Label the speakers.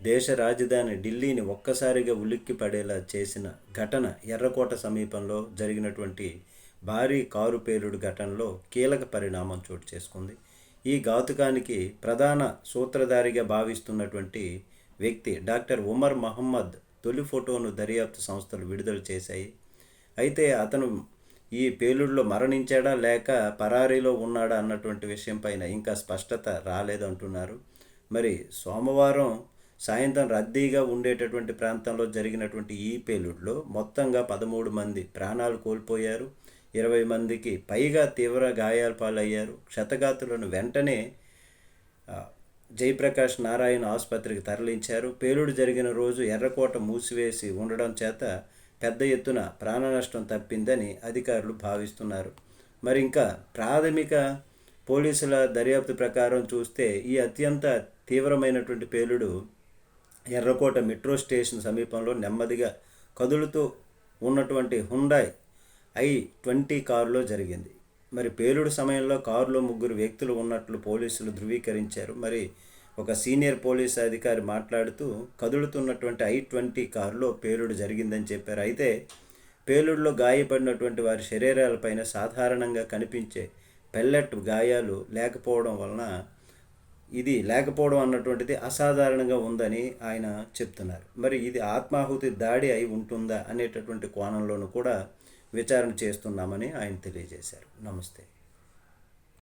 Speaker 1: దేశ రాజధాని ఢిల్లీని ఒక్కసారిగా ఉలిక్కి పడేలా చేసిన ఘటన ఎర్రకోట సమీపంలో జరిగినటువంటి భారీ కారు పేలుడు ఘటనలో కీలక పరిణామం చోటు చేసుకుంది. ఈ ఘాతుకానికి ప్రధాన సూత్రధారిగా భావిస్తున్నటువంటి వ్యక్తి డాక్టర్ ఉమర్ మహమ్మద్ తొలి ఫోటోను దర్యాప్తు సంస్థలు విడుదల చేశాయి. అయితే అతను ఈ పేలుడులో మరణించాడా లేక పరారీలో ఉన్నాడా అన్నటువంటి విషయం పైన ఇంకా స్పష్టత రాలేదంటున్నారు. మరి సోమవారం సాయంత్రం రద్దీగా ఉండేటటువంటి ప్రాంతంలో జరిగినటువంటి ఈ పేలుడులో మొత్తంగా పదమూడు మంది ప్రాణాలు కోల్పోయారు. ఇరవై మందికి పైగా తీవ్ర గాయాల పాలయ్యారు. క్షతగాతులను వెంటనే జయప్రకాష్ నారాయణ ఆసుపత్రికి తరలించారు. పేలుడు జరిగిన రోజు ఎర్రకోట మూసివేసి ఉండడం చేత పెద్ద ఎత్తున ప్రాణ నష్టం తప్పిందని అధికారులు భావిస్తున్నారు. మరి ఇంకా ప్రాథమిక పోలీసుల దర్యాప్తు ప్రకారం చూస్తే ఈ అత్యంత తీవ్రమైనటువంటి పేలుడు ఎర్రకోట మెట్రో స్టేషన్ సమీపంలో నెమ్మదిగా కదులుతూ ఉన్నటువంటి హుండాయ్ ఐ ట్వంటీ కారులో జరిగింది. మరి పేలుడు సమయంలో కారులో ముగ్గురు వ్యక్తులు ఉన్నట్లు పోలీసులు ధృవీకరించారు. మరి ఒక సీనియర్ పోలీస్ అధికారి మాట్లాడుతూ కదులుతున్నటువంటి ఐ ట్వంటీ కారులో పేలుడు జరిగిందని చెప్పారు. అయితే పేలుడులో గాయపడినటువంటి వారి శరీరాలపైన సాధారణంగా కనిపించే పెల్లెట్ గాయాలు లేకపోవడం వలన ఇది లేకపోవడం అన్నటువంటిది అసాధారణంగా ఉందని ఆయన చెప్తున్నారు. మరి ఇది ఆత్మాహుతి దాడి అయి ఉంటుందా అనేటటువంటి కోణంలోనూ కూడా విచారణ చేస్తున్నామని ఆయన తెలియజేశారు. నమస్తే.